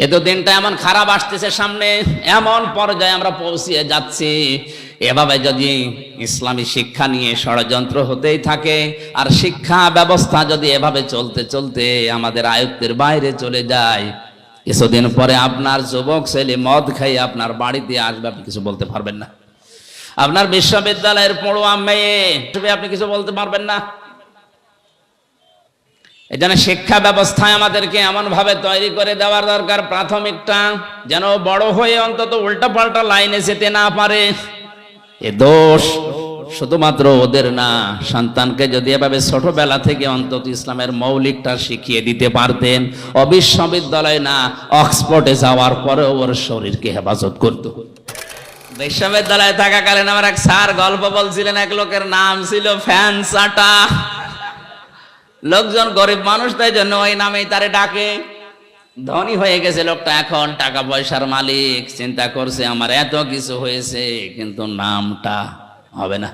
কিন্তু দিনটা এমন খারাপ আসতেছে সামনে, এমন পর্যায়ে আমরা পৌঁছিয়ে যাচ্ছি। এভাবে যদি ইসলামী শিক্ষা নিয়ে ষড়যন্ত্র হতেই থাকে, আর শিক্ষা ব্যবস্থা যদি এভাবে চলতে চলতে আমাদের আয়ত্তের বাইরে চলে যায়, কিছুদিন পরে আপনার যুবক ছেলে মদ খাই আপনার বাড়িতে আসবে, আপনি কিছু বলতে পারবেন না। আপনার বিশ্ববিদ্যালয়ের পড়ুয়া মেয়ে, আপনি কিছু বলতে পারবেন না। এই জন্য শিক্ষা ব্যবস্থায় আমাদেরকে এমন ভাবে তৈরি করে দেওয়ার দরকার। প্রাথমিকটা, যেন বড় হয়ে অন্তত উল্টা পাল্টা লাইনে যেতে না পারে। এ দোষ শুধুমাত্র ওদের না, সন্তানকে যদি এভাবে ছোটবেলা থেকে অন্তত ইসলামের মৌলিকটা শিখিয়ে দিতে পারতেন অবিশ্ববিদ্যালয় না, অক্সফোর্ডে যাওয়ার পরেও ওর শরীরকে হেফাজত করত। বিশ্ববিদ্যালয়ে থাকাকালীন আমার এক স্যার গল্প বলছিলেন, এক লোকের নাম ছিল ফ্যান সাটা লোকজন গরিব মানুষ, তাই জন্য ওই নামেই তারে ডাকে। ধনী হয়ে গেছে লোকটা, এখন টাকা পয়সার মালিক, চিন্তা করছে আমার এত কিছু হয়েছে, কিন্তু নামটা হবে না।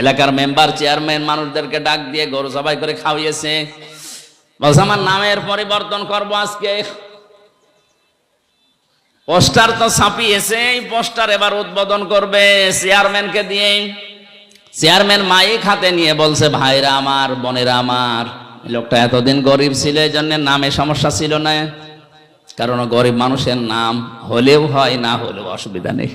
এলাকার মেম্বার, চেয়ারম্যান মানুষদেরকে ডাক দিয়ে গরু সবাই করে খাওয়িয়েছে। বলছে, আমার নামের পরিবর্তন করব আজকে। পোস্টার তো ছাপিয়েছে, এই পোস্টার এবার উদ্বোধন করবে চেয়ারম্যানকে দিয়ে চেয়ারম্যান মাইক হাতে নিয়ে বলছে, ভাইরা আমার, বোনেরা আমার লোকটা এতদিন গরিব ছিল এই জন্য নামে সমস্যা ছিল না। কারণ গরিব মানুষের নাম হলেও হয়, না হলেও অসুবিধা নেই।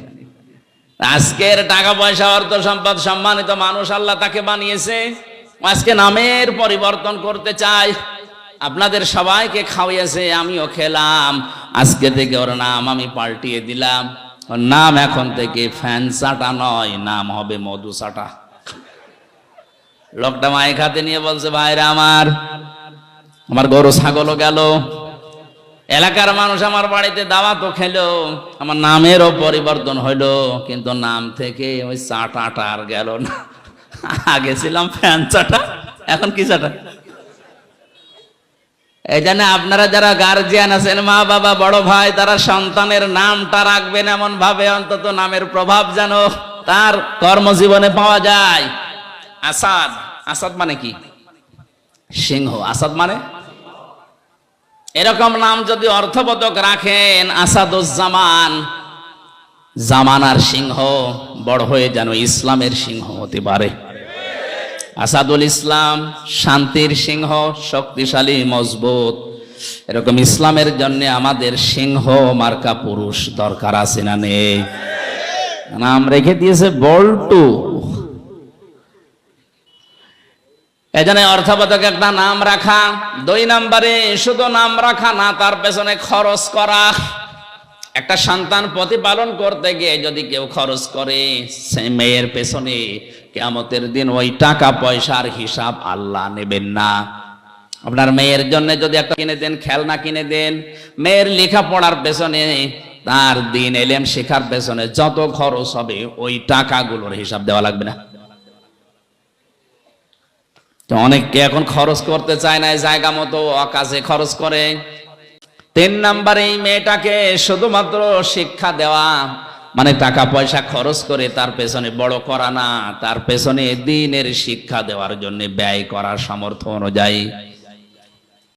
আজকের টাকা পয়সা, অর্থ সম্পদ সম্মানিত মানুষ আল্লাহ তাকে বানিয়েছে। আজকে নামের পরিবর্তন করতে চাই। আপনাদের সবাইকে খাওয়াইয়েছে, আমিও খেলাম। আজকে থেকে ওর নাম আমি পাল্টিয়ে দিলাম। ওর নাম এখন থেকে ফ্যান চাটা নয়, নাম হবে মধু চাটা। লোকটা মায়ের খাতে নিয়ে বলছে, ভাইরা আমার আমার গরু ছাগলও গেল। এলাকার মানুষ আমার বাড়িতে দাওয়া তো খেলো, আমার নামেরও পরিবর্তন হইল, কিন্তু নাম থেকে ওই চাটাটা আর গেল না। আগে ছিলাম ফ্যান চাটা, এখন কি চাটা? এই জন্য আপনারা যারা গার্জিয়ান আছেন, মা বাবা, বড় ভাই, তারা সন্তানের নামটা রাখবেন এমন ভাবে অন্তত নামের প্রভাব যেন তার কর্মজীবনে পাওয়া যায়। আসাদ আসাদ মানে কি? সিংহ। আসাদ মানে? এরকম নাম যদি অর্থবোধক রাখেন, আসাদুজ্জামান, জামানার সিংহ, বড় হয়ে যেন ইসলামের সিংহ হতে পারে। আসাদুল ইসলাম শান্তির সিংহ, শক্তিশালী, মজবুত। এরকম ইসলামের জন্য আমাদের সিংহ, মার্কা পুরুষ দরকার আছে না নেই? নাম রেখে দিয়েছে বল্টু। এজন্য অর্থবোধক একটা নাম রাখা, দুই নম্বরে শুধু নাম রাখা না, তার পেছনে খরচ করা। একটা সন্তান প্রতিপালন করতে গিয়ে যদি কেউ খরচ করে, সে মেয়ের পেছনে কেমতের দিন ওই টাকা পয়সার হিসাব আল্লাহ নেবেন না। আপনার মেয়ের জন্য যদি একটা কিনে দেন, খেলনা কিনে দেন, মেয়ের লেখাপড়ার পেছনে, তার দিন এলেম শেখার পেছনে যত খরচ হবে, ওই টাকাগুলোর হিসাব দেওয়া লাগবে না। তো অনেকে এখন খরচ করতে চায় না জায়গা মতো অকাজে খরচ করে। তিন নাম্বার, এই মেয়েটাকে শুধুমাত্র শিক্ষা দেওয়া মানে টাকা পয়সা খরচ করে তার পেছনে বড় করা না, তার পেছনে দিনের শিক্ষা দেওয়ার জন্য ব্যয় করার সামর্থ্য অনুযায়ী